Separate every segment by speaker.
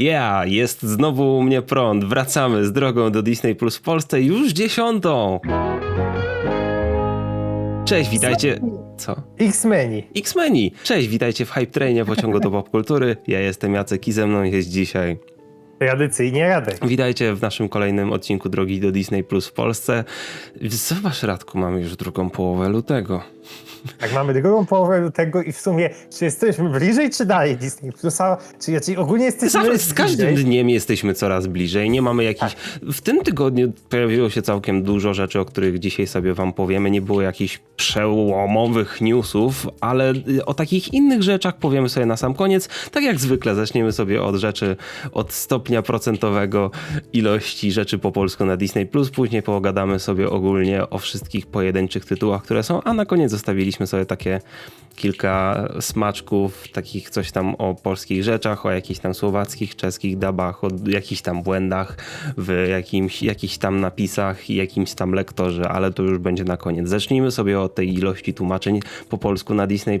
Speaker 1: Ja, jest znowu u mnie prąd. Wracamy z drogą do Disney Plus w Polsce już dziesiątą. Cześć, witajcie. Co?
Speaker 2: X-Meni.
Speaker 1: X-Meni. Cześć, witajcie w Hype Trainie pociągu do popkultury. Ja jestem Jacek i ze mną jest dzisiaj.
Speaker 2: Tradycyjnie Radek.
Speaker 1: Witajcie w naszym kolejnym odcinku Drogi do Disney Plus w Polsce. Zobacz, Radku, mamy już drugą połowę lutego.
Speaker 2: Tak, mamy drugą połowę lutego i w sumie, czy jesteśmy bliżej, czy dalej Disney Plusa? Czy, ogólnie jesteśmy
Speaker 1: Zawsze, z każdym
Speaker 2: bliżej?
Speaker 1: dniem jesteśmy coraz bliżej. Nie mamy jakichś. W tym tygodniu pojawiło się całkiem dużo rzeczy, o których dzisiaj sobie Wam powiemy. Nie było jakichś przełomowych newsów, ale y, o takich innych rzeczach powiemy sobie na sam koniec. Tak jak zwykle, zaczniemy sobie od rzeczy, od stopnia procentowego ilości rzeczy po polsku na Disney. Później pogadamy sobie ogólnie o wszystkich pojedynczych tytułach, które są, a na koniec zostawiliśmy sobie takie kilka smaczków, takich coś tam o polskich rzeczach, o jakichś tam słowackich, czeskich dabach, o jakichś tam błędach w jakimś, jakichś tam napisach i jakimś tam lektorze, ale to już będzie na koniec. Zacznijmy sobie od tej ilości tłumaczeń po polsku na Disney+.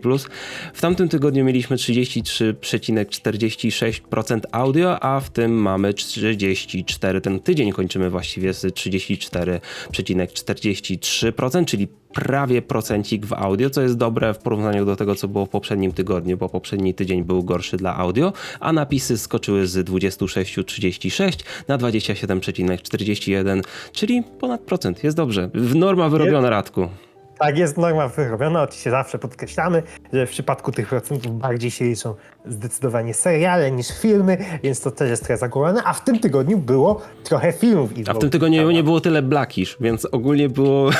Speaker 1: W tamtym tygodniu mieliśmy 33,46% audio, a w tym mamy 34. Ten tydzień kończymy właściwie z 34,43%, czyli prawie procencik w audio, co jest dobre w porównaniu do tego, co było w poprzednim tygodniu, bo poprzedni tydzień był gorszy dla audio, a napisy skoczyły z 26,36 na 27,41, czyli ponad procent. Jest dobrze. Norma wyrobiona, Radku.
Speaker 2: Tak, jest norma wyrobiona. Oczywiście zawsze podkreślamy, że w przypadku tych procentów bardziej się liczą zdecydowanie seriale niż filmy, więc to też jest trochę zagłowane. A w tym tygodniu było trochę filmów. I
Speaker 1: A w tym tygodniu nie było tyle Blackish, więc ogólnie było...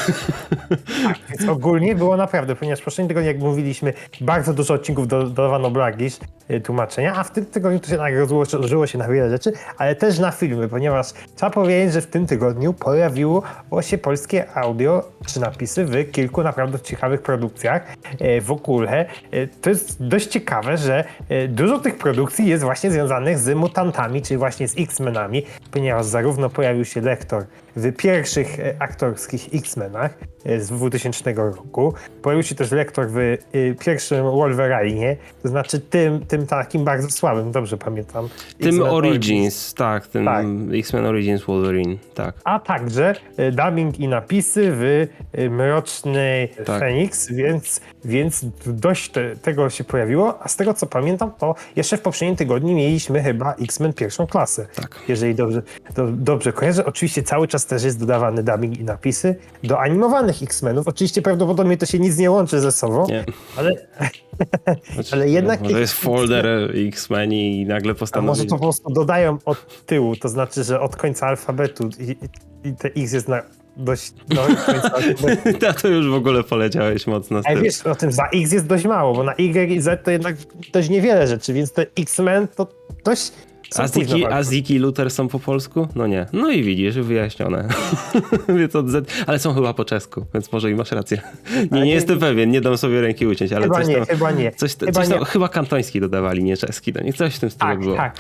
Speaker 2: Więc ogólnie było naprawdę, ponieważ w poprzednim tygodniu, jak mówiliśmy, bardzo dużo odcinków do, dodawano Blackish y, tłumaczenia, a w tym tygodniu to się tak rozłożyło się na wiele rzeczy, ale też na filmy, ponieważ trzeba powiedzieć, że w tym tygodniu pojawiło się polskie audio czy napisy w kilku naprawdę ciekawych produkcjach e, w ogóle. e, To jest dość ciekawe, że e, dużo tych produkcji jest właśnie związanych z mutantami, czyli właśnie z X-Menami, ponieważ zarówno pojawił się lektor w pierwszych e, aktorskich X-Menach e, z 2000 roku, pojawił się też lektor w e, pierwszym Wolverine, to znaczy tym, tym takim bardzo słabym, dobrze pamiętam.
Speaker 1: Tym
Speaker 2: X-Men
Speaker 1: Origins, tak, tym
Speaker 2: Tak.
Speaker 1: X-Men Origins Wolverine, tak.
Speaker 2: a także dubbing i napisy w Mroczny
Speaker 1: Tak.
Speaker 2: Feniks, więc, więc dość te, tego się pojawiło, a z tego co pamiętam, to jeszcze w poprzednim tygodniu mieliśmy chyba X-Men pierwszą klasę.
Speaker 1: Tak.
Speaker 2: Jeżeli dobrze, do, dobrze kojarzę. Oczywiście cały czas też jest dodawany dubbing i napisy do animowanych X-Menów. Oczywiście prawdopodobnie to się nic nie łączy ze sobą,
Speaker 1: Nie.
Speaker 2: ale, ale jednak...
Speaker 1: To jest folder X-Men i nagle
Speaker 2: A może to po prostu dodają od tyłu, to znaczy, że od końca alfabetu i, i, te X jest na dość do końca alfabetu.
Speaker 1: Na to już w ogóle poleciałeś mocno z
Speaker 2: Ale wiesz, o tym za X jest dość mało, bo na Y i Z to jednak dość niewiele rzeczy, więc te X-Men to dość są
Speaker 1: A Ziki, a Ziki i Luther są po polsku? No nie. No i widzisz, wyjaśnione. więc od Z, ale są chyba po czesku, więc może i masz rację. Nie, nie
Speaker 2: nie-
Speaker 1: jestem pewien, nie dam sobie ręki uciąć, ale
Speaker 2: Chyba
Speaker 1: coś
Speaker 2: nie,
Speaker 1: tam,
Speaker 2: chyba nie.
Speaker 1: Coś,
Speaker 2: Chyba
Speaker 1: coś tam,
Speaker 2: nie.
Speaker 1: chyba kantoński dodawali, nie czeski. No nie coś w tym stylu
Speaker 2: Tak,
Speaker 1: było.
Speaker 2: tak.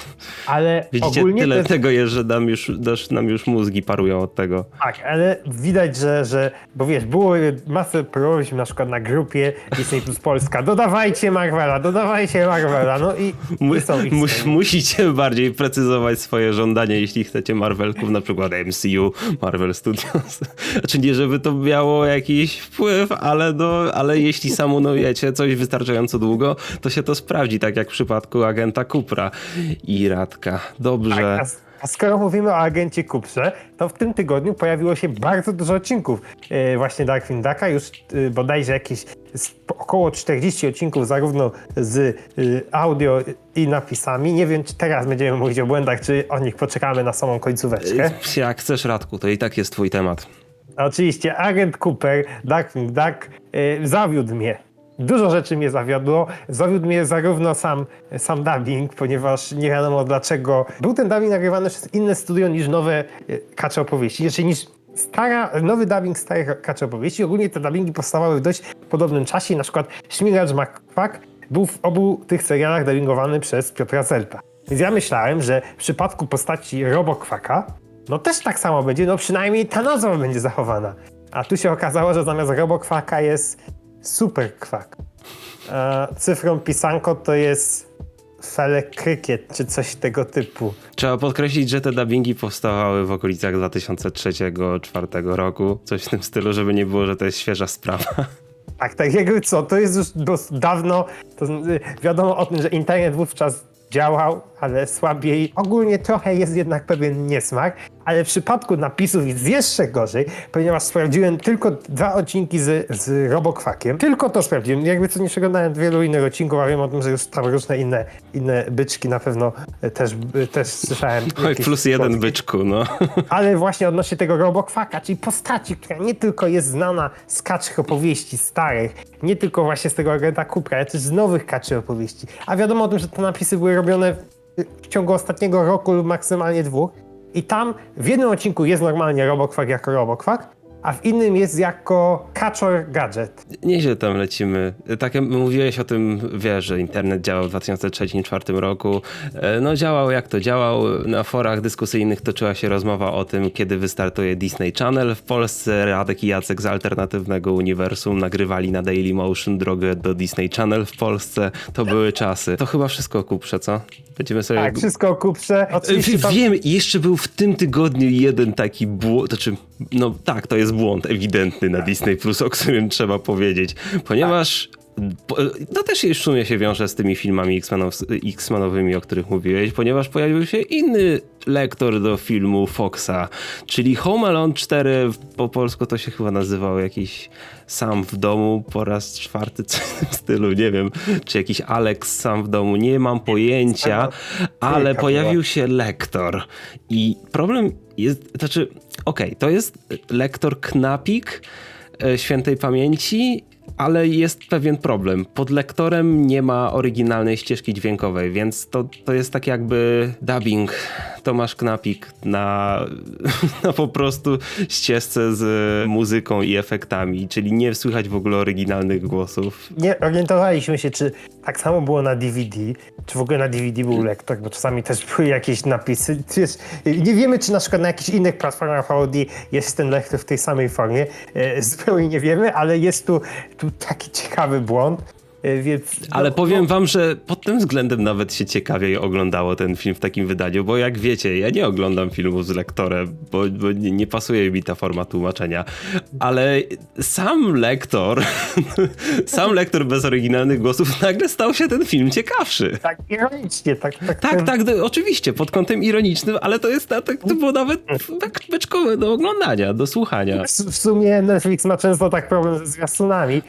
Speaker 2: Ale
Speaker 1: Widzicie,
Speaker 2: ogólnie
Speaker 1: tyle
Speaker 2: jest,
Speaker 1: tego jest, że nam już, też nam już mózgi parują od tego.
Speaker 2: tak, ale widać, że, że bo wiesz, było masę próbowałyśmy na przykład na grupie Disney Plus Polska, dodawajcie Marvela, dodawajcie Marvela, no i,
Speaker 1: Mu,
Speaker 2: i są
Speaker 1: mus, musicie bardziej precyzować swoje żądania, jeśli chcecie Marvelków, na przykład MCU, Marvel Studios. Znaczy nie, żeby to miało jakiś wpływ, ale, no, ale jeśli samonujecie coś wystarczająco długo, to się to sprawdzi, tak jak w przypadku agenta Kupra i Radka. Dobrze.
Speaker 2: A, skoro mówimy o agencie Kuprze, to w tym tygodniu pojawiło się bardzo dużo odcinków e, właśnie Darkwing Ducka, już e, bodajże jakieś około 40 odcinków zarówno z e, audio i napisami. Nie wiem, czy teraz będziemy mówić o błędach, czy o nich poczekamy na samą końcóweczkę.
Speaker 1: Jak chcesz, Radku, to i tak jest twój temat.
Speaker 2: Oczywiście agent Cooper, Darkwing Duck e, zawiódł mnie. Dużo rzeczy mnie zawiodło. Zawiódł mnie zarówno sam, sam dubbing, ponieważ nie wiadomo dlaczego. Był ten dubbing nagrywany przez inne studio niż nowe e, kacze opowieści, znaczy niż stara, nowy dubbing starych kacze opowieści. Ogólnie te dubbingi powstawały w dość podobnym czasie. Na przykład Śmigacz McQuack był w obu tych serialach dubbingowany przez Piotra Zelpa. Więc ja myślałem, że w przypadku postaci Robokwaka no też tak samo będzie, no przynajmniej ta nazwa będzie zachowana. A tu się okazało, że zamiast robokwaka jest super kwak. A cyfrą pisanko to jest Fele Krykiet czy coś tego typu.
Speaker 1: Trzeba podkreślić, że te dubbingi powstawały w okolicach 2003-2004 roku. Coś w tym stylu, żeby nie było, że to jest świeża sprawa.
Speaker 2: Tak, tak jakby co, to jest już dawno, to y, wiadomo o tym, że internet wówczas działał, ale słabiej. Ogólnie trochę jest jednak pewien niesmak, ale w przypadku napisów jest jeszcze gorzej, ponieważ sprawdziłem tylko dwa odcinki z, z Robokwakiem. Tylko to sprawdziłem. Jakby co nie przeglądałem wielu innych odcinków, a wiem o tym, że już tam różne inne, inne byczki na pewno y, też, y, też słyszałem.
Speaker 1: Oj, plus jeden byczku, no.
Speaker 2: Ale właśnie odnośnie tego Robokwaka, czyli postaci, która nie tylko jest znana z kaczych opowieści starych, nie tylko właśnie z tego agenta Kupra, ale też z nowych kaczy opowieści. A wiadomo o tym, że te napisy były robione w ciągu ostatniego roku lub maksymalnie dwóch. I tam w jednym odcinku jest normalnie Robokwak jako Robokwak, a w innym jest jako Kaczor Gadget.
Speaker 1: Nieźle tam lecimy. Tak jak mówiłeś o tym, wiesz, że internet działał w 2003-2004 roku. E, No działał jak to działał. Na forach dyskusyjnych toczyła się rozmowa o tym, kiedy wystartuje Disney Channel w Polsce. Radek i Jacek z alternatywnego uniwersum nagrywali na Dailymotion drogę do Disney Channel w Polsce. To były czasy. To chyba wszystko kuprze, co? Będziemy sobie...
Speaker 2: Tak, wszystko Kuprze. Oczywiście tam-
Speaker 1: Wiem, i jeszcze był w tym tygodniu jeden taki błąd, znaczy, no tak, to jest błąd ewidentny na Disney Plus, o którym trzeba powiedzieć, ponieważ po- to też w sumie się wiąże z tymi filmami X-Menowymi, o których mówiłeś, ponieważ pojawił się inny lektor do filmu Foxa, czyli Home Alone 4, po polsku to się chyba nazywał jakiś Sam w domu po raz czwarty, coś w tym stylu, nie wiem, czy jakiś Alex Sam w domu, nie mam pojęcia, ale pojawił się lektor i problem jest, znaczy, okej, to jest lektor Knapik e, świętej pamięci, ale jest pewien problem. Pod lektorem nie ma oryginalnej ścieżki dźwiękowej, więc to, to jest tak jakby dubbing Tomasz Knapik na, na po prostu ścieżce z muzyką i efektami, czyli nie słychać w ogóle oryginalnych głosów.
Speaker 2: nie orientowaliśmy się, czy tak samo było na DVD, czy w ogóle na DVD był lektor, bo czasami też były jakieś napisy. Wiesz, nie wiemy, czy na przykład na jakichś innych platformach VOD jest ten lektor w tej samej formie. E, Zupełnie nie wiemy, ale jest tu, tu taki ciekawy błąd, więc...
Speaker 1: Ale
Speaker 2: no,
Speaker 1: powiem wam, że pod tym względem nawet się ciekawiej oglądało ten film w takim wydaniu, bo jak wiecie, ja nie oglądam filmów z lektorem, bo, bo nie, nie pasuje mi ta forma tłumaczenia, ale sam lektor, sam lektor bez oryginalnych głosów, nagle stał się ten film ciekawszy.
Speaker 2: Tak ironicznie, tak... Tak,
Speaker 1: Tak, tak, oczywiście, pod kątem ironicznym, ale to jest tak, to było nawet tak beczkowe do oglądania, do słuchania.
Speaker 2: W, sumie Netflix ma często tak problem ze zwiastunami.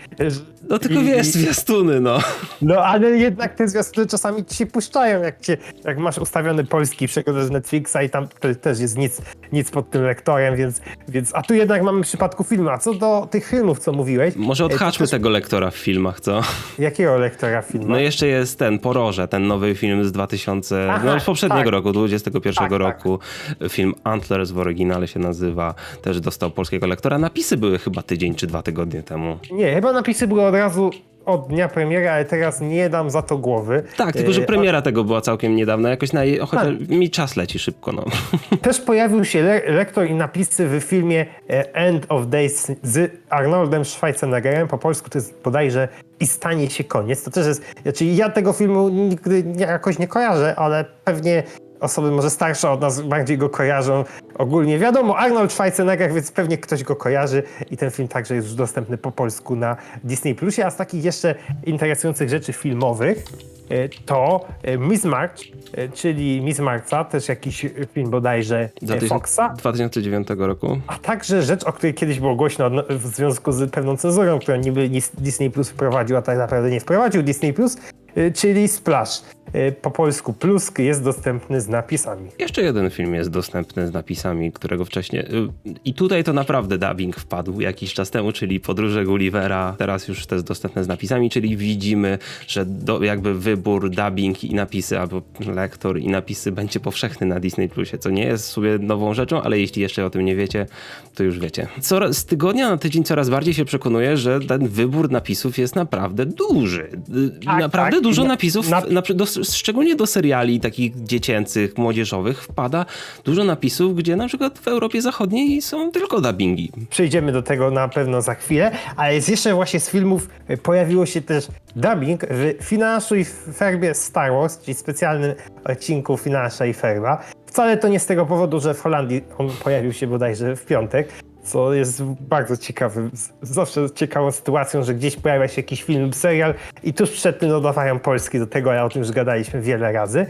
Speaker 1: No tylko
Speaker 2: i-
Speaker 1: wiesz,
Speaker 2: i-
Speaker 1: zwiastuny, no.
Speaker 2: No ale jednak te zwiastuny czasami ci się puszczają, jak, cię, jak masz ustawiony polski przekład z Netflixa i tam te, też jest nic, nic pod tym lektorem, więc, więc... A tu jednak mamy w przypadku filmu. A co do tych filmów, co mówiłeś...
Speaker 1: Może
Speaker 2: e,
Speaker 1: odhaczmy tego lektora w filmach, co?
Speaker 2: Jakiego lektora filmu?
Speaker 1: No jeszcze jest ten Poroże, ten nowy film z 2000,
Speaker 2: Aha,
Speaker 1: no z poprzedniego
Speaker 2: tak.
Speaker 1: roku, 21
Speaker 2: Tak, tak.
Speaker 1: roku. Film Antlers w oryginale się nazywa, też dostał polskiego lektora. Napisy były chyba tydzień czy dwa tygodnie temu.
Speaker 2: Nie, chyba napisy były od razu od dnia premiery, ale teraz nie dam za to głowy.
Speaker 1: Tak, tylko że
Speaker 2: E,
Speaker 1: premiera tego była całkiem niedawna, jakoś na, chociaż
Speaker 2: Tak.
Speaker 1: mi czas leci szybko, no.
Speaker 2: Też pojawił się le lektor i napisy w filmie e, End of Days z Arnoldem Schwarzeneggerem. Po polsku to jest bodajże i stanie się koniec. To też jest, znaczy ja tego filmu nigdy jakoś nie kojarzę, ale pewnie osoby może starsze od nas bardziej go kojarzą. Ogólnie wiadomo, Arnold Schwarzenegger, więc pewnie ktoś go kojarzy i ten film także jest już dostępny po polsku na Disney+. Plusie. A z takich jeszcze interesujących rzeczy filmowych e, to e, Miss March, e, czyli Miss Marca, też jakiś film bodajże e, Foxa,
Speaker 1: 2009 roku.
Speaker 2: a także rzecz, o której kiedyś było głośno odno- w związku z pewną cenzurą, którą niby Dis- Disney Plus wprowadził, a tak naprawdę nie wprowadził Disney Plus, czyli Splash. Y, Po polsku Plusk jest dostępny z napisami.
Speaker 1: Jeszcze jeden film jest dostępny z napisami, którego wcześniej. y, I tutaj to naprawdę dubbing wpadł jakiś czas temu, czyli Podróże Gullivera. Teraz już to jest dostępne z napisami, czyli widzimy, że do, jakby wybór dubbing i napisy, albo lektor i napisy będzie powszechny na Disney Plusie, co nie jest sobie nową rzeczą, ale jeśli jeszcze o tym nie wiecie, to już wiecie. Coraz, z tygodnia na tydzień coraz bardziej się przekonuję, że ten wybór napisów jest naprawdę duży. Y,
Speaker 2: Tak,
Speaker 1: naprawdę
Speaker 2: tak.
Speaker 1: dużo
Speaker 2: Na-
Speaker 1: napisów
Speaker 2: na-
Speaker 1: na, szczególnie do seriali takich dziecięcych, młodzieżowych wpada dużo napisów, gdzie na przykład w Europie Zachodniej są tylko dubbingi.
Speaker 2: Przejdziemy do tego na pewno za chwilę, ale jest jeszcze właśnie z filmów e, pojawiło się też dubbing w Finansu i Ferbie Star Wars, czyli specjalnym odcinku Finansa i Ferba. Wcale to nie z tego powodu, że w Holandii on pojawił się bodajże w piątek, co jest bardzo ciekawy, z- zawsze ciekawą sytuacją, że gdzieś pojawia się jakiś film serial i tuż przed tym dodawają Polski do tego, ale o tym już gadaliśmy wiele razy.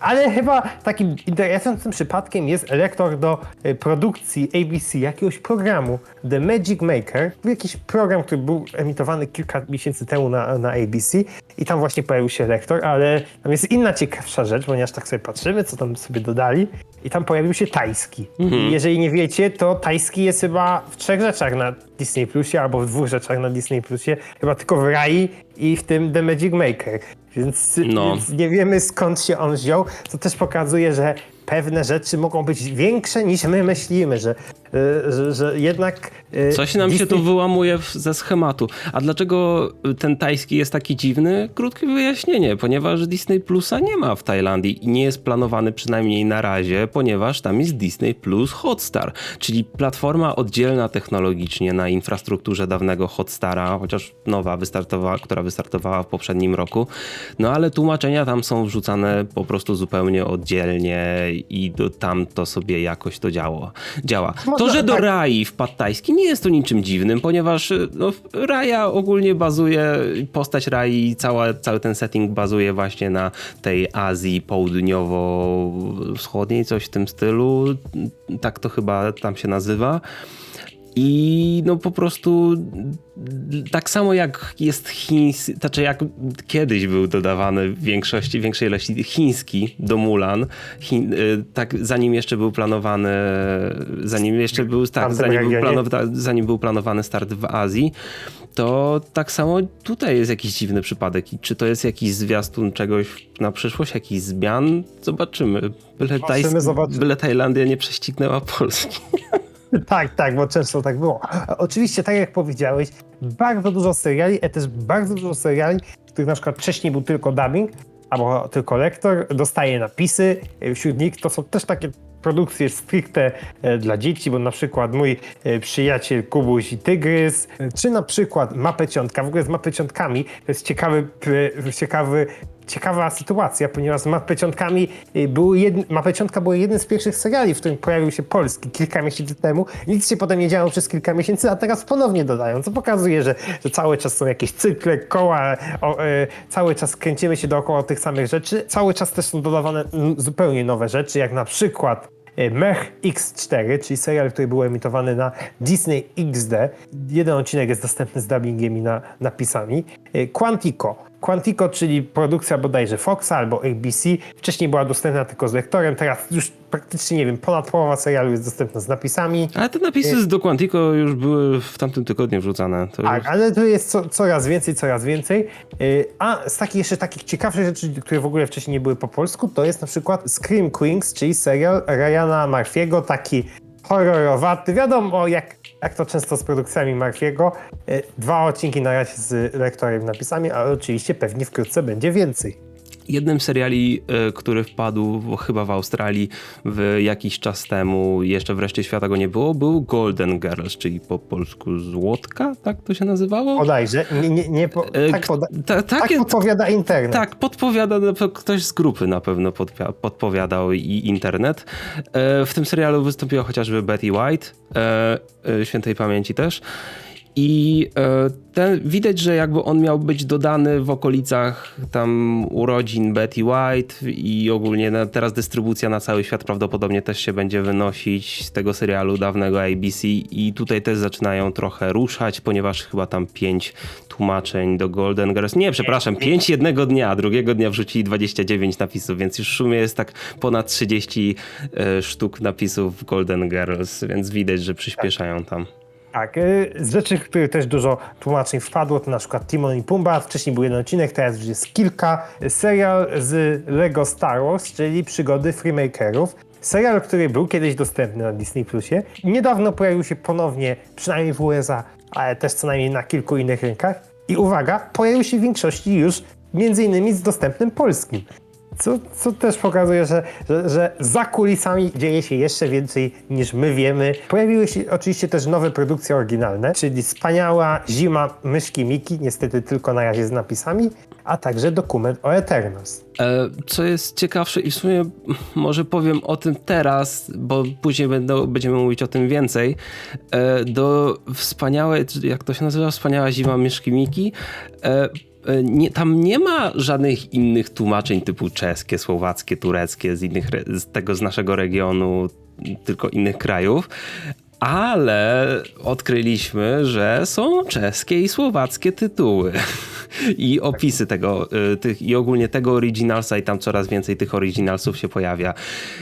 Speaker 2: Ale chyba takim interesującym przypadkiem jest lektor do e, produkcji ABC jakiegoś programu The Magic Maker. Był jakiś program, który był emitowany kilka miesięcy temu na, na ABC i tam właśnie pojawił się lektor, ale tam jest inna ciekawsza rzecz, ponieważ tak sobie patrzymy, co tam sobie dodali i tam pojawił się tajski. I jeżeli nie wiecie, to tajski jest chyba w trzech rzeczach na Disney Plusie albo w dwóch rzeczach na Disney Plusie, chyba tylko w Rai i w tym The Magic Maker. Więc,
Speaker 1: No.
Speaker 2: więc nie wiemy skąd się on wziął, co też pokazuje, że pewne rzeczy mogą być większe niż my myślimy, że, że, że jednak... y,
Speaker 1: Coś nam się
Speaker 2: Disney-
Speaker 1: tu wyłamuje ze schematu. A dlaczego ten tajski jest taki dziwny? Krótkie wyjaśnienie, ponieważ Disney Plusa nie ma w Tajlandii i nie jest planowany przynajmniej na razie, ponieważ tam jest Disney Plus Hotstar, czyli platforma oddzielna technologicznie na infrastrukturze dawnego Hotstara, chociaż nowa wystartowała, która wystartowała w poprzednim roku. No ale tłumaczenia tam są wrzucane po prostu zupełnie oddzielnie i do, tam to sobie jakoś to działo, działa. To,
Speaker 2: Można
Speaker 1: że do
Speaker 2: tak-
Speaker 1: Rai wpadł tajski nie jest to niczym dziwnym, ponieważ y, no, Raja ogólnie bazuje, postać Rai, cała, cały ten setting bazuje właśnie na tej Azji południowo-wschodniej, coś w tym stylu. Tak to chyba tam się nazywa. I no po prostu tak samo jak jest chiński, znaczy jak kiedyś był dodawany w większości, większej ilości chiński do Mulan, y, tak zanim jeszcze był planowany, zanim jeszcze był, tak, zanim był, planow, zanim był planowany start w Azji, to tak samo tutaj jest jakiś dziwny przypadek. I czy to jest jakiś zwiastun czegoś na przyszłość, jakiś zmian? Zobaczymy. Byle, Tajs- byle Tajlandia nie prześcignęła Polski.
Speaker 2: Tak, tak, bo często tak było. A Oczywiście, tak jak powiedziałeś, bardzo dużo seriali, ale też bardzo dużo seriali, w których na przykład wcześniej był tylko dubbing, albo tylko lektor, dostaje napisy. Wśród nich to są też takie produkcje stricte e, dla dzieci, bo na przykład mój e, przyjaciel Kubuś i Tygrys, e, czy na przykład Mapeciątka. W ogóle z Mapeciątkami to jest ciekawy, ciekawy ciekawa sytuacja, ponieważ z Mapeciątkami y, jedn... Mapeciątka była jednym z pierwszych seriali, w którym pojawił się Polski kilka miesięcy temu. Nic się potem nie działo przez kilka miesięcy, a teraz ponownie dodają, co pokazuje, że, że cały czas są jakieś cykle, koła, o, y, cały czas kręcimy się dookoła tych samych rzeczy. Cały czas też są dodawane zupełnie nowe rzeczy, jak na przykład y, Mech X4, czyli serial, który był emitowany na Disney XD. Jeden odcinek jest dostępny z dubbingiem i na, napisami. Quantico. Quantico, czyli produkcja bodajże Foxa albo ABC. Wcześniej była dostępna tylko z lektorem, teraz już praktycznie, nie wiem, ponad połowa serialu jest dostępna z napisami.
Speaker 1: Ale te napisy z do Quantico już były w tamtym tygodniu wrzucane. To
Speaker 2: Tak,
Speaker 1: już...
Speaker 2: ale to jest co, coraz więcej, coraz więcej. Yy, A z takich jeszcze takich ciekawszych rzeczy, które w ogóle wcześniej nie były po polsku, to jest na przykład Scream Queens, czyli serial Ryana Murphy'ego, taki horrorowaty. Wiadomo, jak, jak to często z produkcjami Murphy'ego. Yy, Dwa odcinki na razie z lektorem napisami, ale oczywiście pewnie wkrótce będzie więcej.
Speaker 1: Jednym z seriali, y, który wpadł chyba w Australii w jakiś czas temu, jeszcze wreszcie świata go nie było, był Golden Girls, czyli po polsku Złotka, tak to się nazywało?
Speaker 2: Bodajże, nie, nie, nie po,
Speaker 1: E,
Speaker 2: tak, poda,
Speaker 1: ta-
Speaker 2: tak podpowiada internet.
Speaker 1: Tak, podpowiada, pewno ktoś z grupy na pewno podpowiadał i internet. E, w tym serialu wystąpiła chociażby Betty White, e, e, świętej pamięci też. I e, ten, widać, że jakby on miał być dodany w okolicach tam urodzin Betty White i ogólnie teraz dystrybucja na cały świat prawdopodobnie też się będzie wynosić z tego serialu dawnego ABC i tutaj też zaczynają trochę ruszać, ponieważ chyba tam pięć tłumaczeń do Golden Girls. Nie, przepraszam, pięć jednego dnia, drugiego dnia wrzucili 29 napisów, więc już w sumie jest tak ponad 30 e, sztuk napisów w Golden Girls, więc widać, że przyspieszają tam.
Speaker 2: Tak, y, z rzeczy, które też dużo tłumaczeń wpadło, to na przykład Timon i Pumba, wcześniej był jeden odcinek, teraz już jest kilka. Serial z Lego Star Wars, czyli przygody Freemakerów. Serial, który był kiedyś dostępny na Disney Plusie. Niedawno pojawił się ponownie, przynajmniej w USA, ale też co najmniej na kilku innych rynkach. I uwaga, pojawił się w większości już między innymi z dostępnym polskim. Co, co też pokazuje, że, że, że za kulisami dzieje się jeszcze więcej niż my wiemy. Pojawiły się oczywiście też nowe produkcje oryginalne, czyli Wspaniała Zima Myszki Miki, niestety tylko na razie z napisami, a także dokument o Eternals.
Speaker 1: E, Co jest ciekawsze i w sumie może powiem o tym teraz, bo później będą, będziemy mówić o tym więcej. E, Do wspaniałej, jak to się nazywa, wspaniała zima myszki Miki, e, nie, tam nie ma żadnych innych tłumaczeń typu czeskie, słowackie, tureckie z, innych, z tego z naszego regionu, tylko innych krajów. Ale odkryliśmy, że są czeskie i słowackie tytuły i opisy tego, y, tych, i ogólnie tego originalsa i tam coraz więcej tych originalsów się pojawia.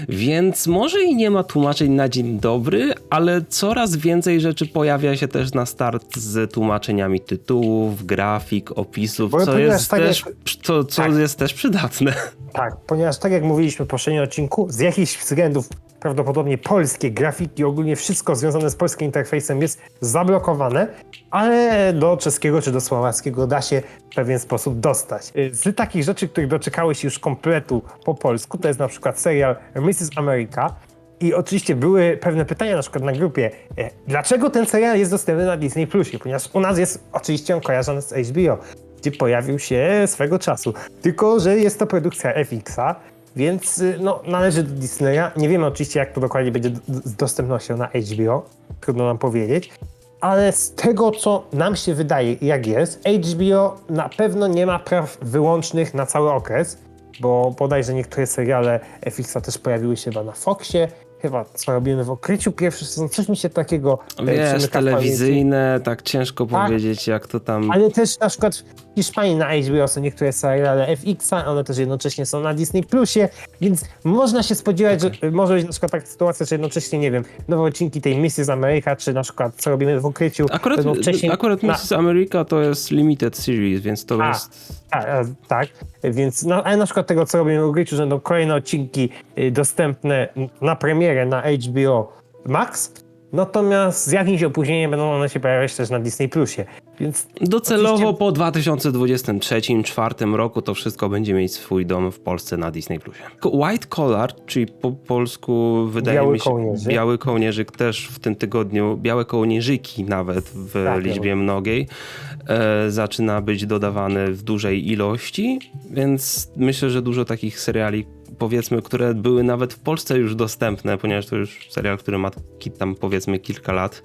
Speaker 1: Więc może i nie ma tłumaczeń na dzień dobry, ale coraz więcej rzeczy pojawia się też na start z tłumaczeniami tytułów, grafik, opisów,
Speaker 2: Bo
Speaker 1: co jest,
Speaker 2: tak
Speaker 1: też,
Speaker 2: jak-
Speaker 1: co, co
Speaker 2: tak.
Speaker 1: jest też przydatne.
Speaker 2: Tak, ponieważ tak jak mówiliśmy w poprzednim odcinku, z jakichś względów prawdopodobnie polskie grafiki, ogólnie wszystko związane z polskim interfejsem jest zablokowane, ale do czeskiego czy do słowackiego da się w pewien sposób dostać. Z takich rzeczy, których doczekały się już kompletu po polsku, to jest na przykład serial Mrs. America, i oczywiście były pewne pytania na przykład na grupie, e, dlaczego ten serial jest dostępny na Disney Plusie, ponieważ u nas jest oczywiście on kojarzony z HBO, gdzie pojawił się swego czasu. Tylko, że jest to produkcja FX-a, więc y, no, należy do Disneya. Nie wiemy oczywiście, jak to dokładnie będzie z dostępnością na HBO, trudno nam powiedzieć. Ale z tego, co nam się wydaje, jak jest, HBO na pewno nie ma praw wyłącznych na cały okres, bo bodajże niektóre seriale FX-a też pojawiły się chyba na Foxie, chyba co robimy w okryciu pierwszy sezon, coś mi się takiego e,
Speaker 1: Wiesz,
Speaker 2: pamięci.
Speaker 1: telewizyjne, tak ciężko
Speaker 2: Tak.
Speaker 1: powiedzieć, jak to tam...
Speaker 2: Ale też na przykład w Hiszpanii na HBO są niektóre seriale FX-a, one też jednocześnie są na Disney Plusie, więc można się spodziewać, że może być na przykład taka sytuacja, że jednocześnie, nie wiem, nowe odcinki tej Mrs. America, czy na przykład co robimy w ukryciu,
Speaker 1: Akurat,
Speaker 2: wcześniej
Speaker 1: akurat
Speaker 2: na-
Speaker 1: Mrs. America to jest limited series, więc to
Speaker 2: A,
Speaker 1: jest...
Speaker 2: a, a, tak, więc no, ale na przykład tego, co robimy w że będą kolejne odcinki y, dostępne na premierę na HBO Max, natomiast z jakimś opóźnieniem będą one się pojawiać też na Disney Plusie, więc
Speaker 1: Docelowo
Speaker 2: Oczywiście-
Speaker 1: po 2023-2024 roku to wszystko będzie mieć swój dom w Polsce na Disney Plusie. White Collar, czyli po polsku wydaje
Speaker 2: Biały
Speaker 1: mi się
Speaker 2: kołnierzyk.
Speaker 1: biały kołnierzyk też w tym tygodniu, białe kołnierzyki nawet w
Speaker 2: Tak,
Speaker 1: liczbie mnogiej e, zaczyna być dodawany w dużej ilości, więc myślę, że dużo takich seriali powiedzmy, które były nawet w Polsce już dostępne, ponieważ to już serial, który ma tam powiedzmy kilka lat,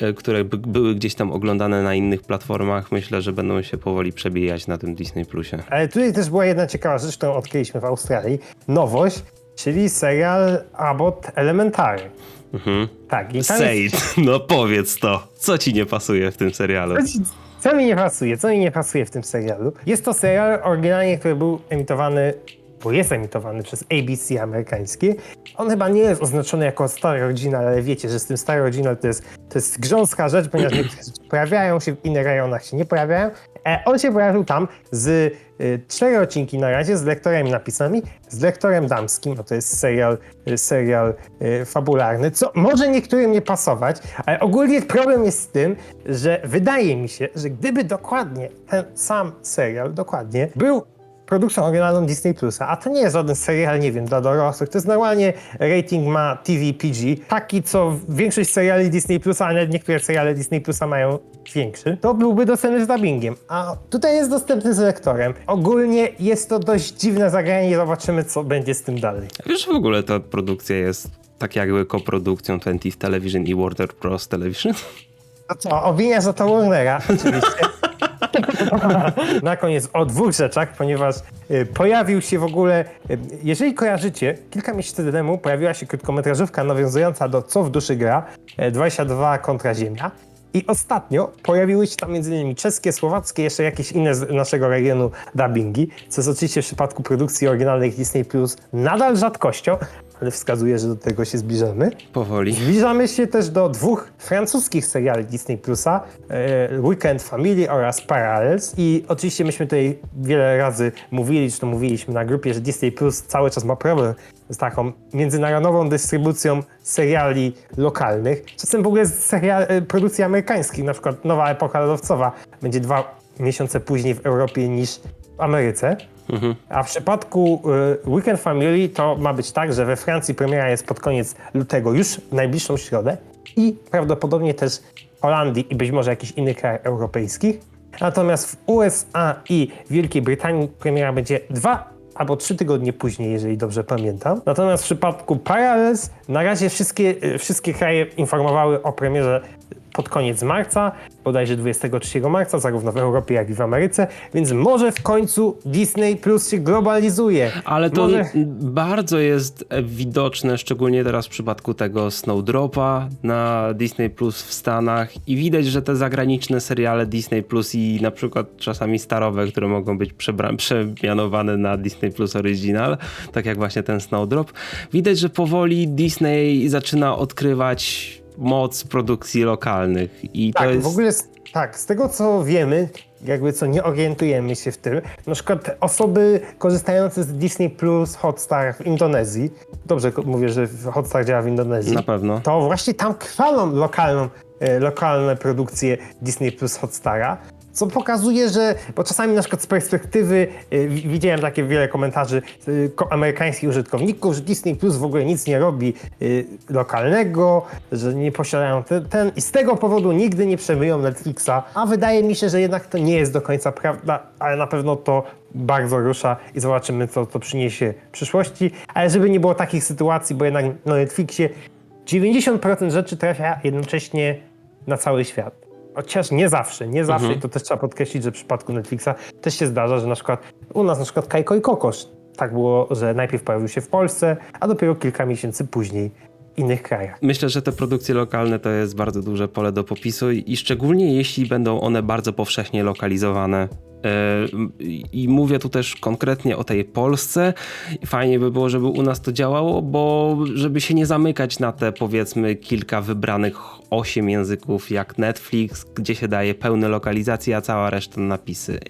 Speaker 1: e, które by, były gdzieś tam oglądane na innych platformach, myślę, że będą się powoli przebijać na tym Disney Plusie.
Speaker 2: Ale tutaj też była jedna ciekawa rzecz, którą odkryliśmy w Australii. Nowość, czyli serial Abbott Elementary.
Speaker 1: Mhm.
Speaker 2: Tak, i tam jest,
Speaker 1: no powiedz to, co ci nie pasuje w tym serialu?
Speaker 2: co, ci- co mi nie pasuje, co mi nie pasuje w tym serialu? Jest to serial oryginalnie, który był emitowany, bo jest emitowany przez ABC amerykańskie. On chyba nie jest oznaczony jako stary oryginal, ale wiecie, że z tym stary oryginal to jest, to jest grząska rzecz, ponieważ niektóre rzeczy pojawiają się w innych rejonach, się nie pojawiają. E, on się pojawił tam z y, cztery odcinki na razie, z lektorem napisami, z lektorem damskim, no to jest serial, y, serial y, fabularny, co może niektórym nie pasować, ale ogólnie problem jest z tym, że wydaje mi się, że gdyby dokładnie ten sam serial, dokładnie, był produkcją oryginalną Disney Plusa, a to nie jest żaden serial, nie wiem, dla dorosłych. To jest normalnie rating ma TV PG, taki co większość seriali Disney Plusa, a nawet niektóre seriale Disney Plusa mają większy, to byłby dostępny z dubbingiem. A tutaj jest dostępny z lektorem. Ogólnie jest to dość dziwne zagranie i zobaczymy, co będzie z tym dalej.
Speaker 1: Wiesz, w ogóle ta produkcja jest tak jakby koprodukcją 20th Television i Warner Bros. Television?
Speaker 2: To co, obwinia za to Warnera, oczywiście. Na koniec o dwóch rzeczach, ponieważ y, pojawił się w ogóle, y, jeżeli kojarzycie, kilka miesięcy temu pojawiła się krótkometrażówka nawiązująca do Co w duszy gra, y, 22 kontra Ziemia. I ostatnio pojawiły się tam m.in. czeskie, słowackie, jeszcze jakieś inne z naszego regionu dubbingi, co jest oczywiście w przypadku produkcji oryginalnych Disney Plus nadal rzadkością, ale wskazuje, że do tego się zbliżamy.
Speaker 1: Powoli.
Speaker 2: Zbliżamy się też do dwóch francuskich seriali Disney Plusa, e, Weekend Family oraz Parallels i oczywiście myśmy tutaj wiele razy mówili, czy to mówiliśmy na grupie, że Disney Plus cały czas ma problem z taką międzynarodową dystrybucją seriali lokalnych. Czasem w ogóle serial, e, produkcji amerykańskich, na przykład Nowa Epoka Lodowcowa będzie dwa miesiące później w Europie niż w Ameryce. A w przypadku y, Weekend Family to ma być tak, że we Francji premiera jest pod koniec lutego, już w najbliższą środę i prawdopodobnie też Holandii i być może jakichś innych krajach europejskich. Natomiast w USA i Wielkiej Brytanii premiera będzie dwa albo trzy tygodnie później, jeżeli dobrze pamiętam. Natomiast w przypadku Parallels na razie wszystkie, y, wszystkie kraje informowały o premierze pod koniec marca, bodajże 23 marca, zarówno w Europie, jak i w Ameryce, więc może w końcu Disney Plus się globalizuje.
Speaker 1: Ale to
Speaker 2: może...
Speaker 1: bardzo jest widoczne, szczególnie teraz w przypadku tego Snowdropa na Disney Plus w Stanach i widać, że te zagraniczne seriale Disney Plus i na przykład czasami starowe, które mogą być przemianowane na Disney Plus Original, tak jak właśnie ten Snowdrop, widać, że powoli Disney zaczyna odkrywać moc produkcji lokalnych i to
Speaker 2: Tak,
Speaker 1: jest...
Speaker 2: w ogóle z, tak, z tego co wiemy, jakby co nie orientujemy się w tym, na przykład osoby korzystające z Disney Plus Hotstar w Indonezji, dobrze mówię, że Hotstar działa w Indonezji,
Speaker 1: Na pewno.
Speaker 2: to właśnie tam chwalą lokalną, e, lokalne produkcje Disney Plus Hotstara, co pokazuje, że, bo czasami na przykład z perspektywy, wi- widziałem takie wiele komentarzy e, ko- amerykańskich użytkowników, że Disney Plus w ogóle nic nie robi e, lokalnego, że nie posiadają ten, ten i z tego powodu nigdy nie przemyją Netflixa, a wydaje mi się, że jednak to nie jest do końca prawda, ale na pewno to bardzo rusza i zobaczymy, co to przyniesie w przyszłości, ale żeby nie było takich sytuacji, bo jednak na Netflixie 90% rzeczy trafia jednocześnie na cały świat. Chociaż nie zawsze, nie zawsze, i to też trzeba podkreślić, że w przypadku Netflixa też się zdarza, że na przykład u nas na przykład Kajko i Kokosz tak było, że najpierw pojawił się w Polsce, a dopiero kilka miesięcy później w innych krajach.
Speaker 1: Myślę, że te produkcje lokalne to jest bardzo duże pole do popisu i szczególnie jeśli będą one bardzo powszechnie lokalizowane. Yy, I mówię tu też konkretnie o tej Polsce. Fajnie by było, żeby u nas to działało, bo żeby się nie zamykać na te powiedzmy kilka wybranych osiem języków jak Netflix, gdzie się daje pełne lokalizacje, a cała reszta napisy.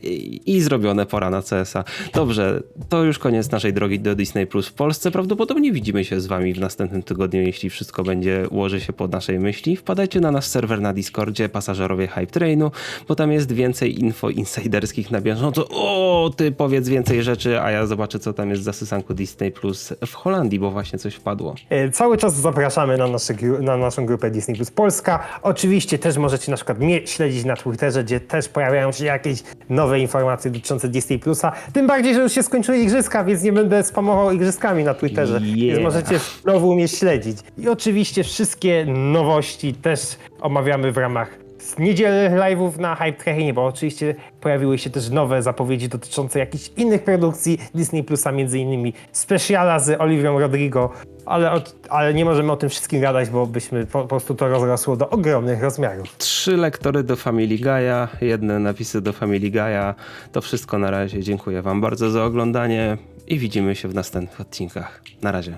Speaker 1: I, zrobione pora na CS-a. Dobrze, to już koniec naszej drogi do Disney Plus w Polsce. Prawdopodobnie widzimy się z wami w następnym tygodniu, jeśli wszystko będzie ułoży się pod naszej myśli. Wpadajcie na nasz serwer na Discordzie, pasażerowie Hype Trainu, bo tam jest więcej info insiderskich na bieżąco. O, ty powiedz więcej rzeczy, a ja zobaczę, co tam jest za sysanku Disney Plus w Holandii, bo właśnie coś wpadło.
Speaker 2: E, Cały czas zapraszamy na, nasze, na naszą grupę Disney Plus Polska. Oczywiście też możecie na przykład mnie śledzić na Twitterze, gdzie też pojawiają się jakieś nowe informacje dotyczące Disney Plusa. Tym bardziej, że już się skończyły igrzyska, więc nie będę spamował igrzyskami na Twitterze.
Speaker 1: Yeah.
Speaker 2: Więc możecie znowu mnie śledzić. I oczywiście wszystkie nowości też omawiamy w ramach z niedzielnych live'ów na Hype Trainie, bo oczywiście pojawiły się też nowe zapowiedzi dotyczące jakichś innych produkcji Disney Plusa, między innymi Speciala z Olivią Rodrigo, ale, ale nie możemy o tym wszystkim gadać, bo byśmy po, po prostu to rozrosło do ogromnych rozmiarów.
Speaker 1: Trzy lektory do Family Guy'a, jedne napisy do Family Guy'a. To wszystko na razie. Dziękuję Wam bardzo za oglądanie i widzimy się w następnych odcinkach. Na razie.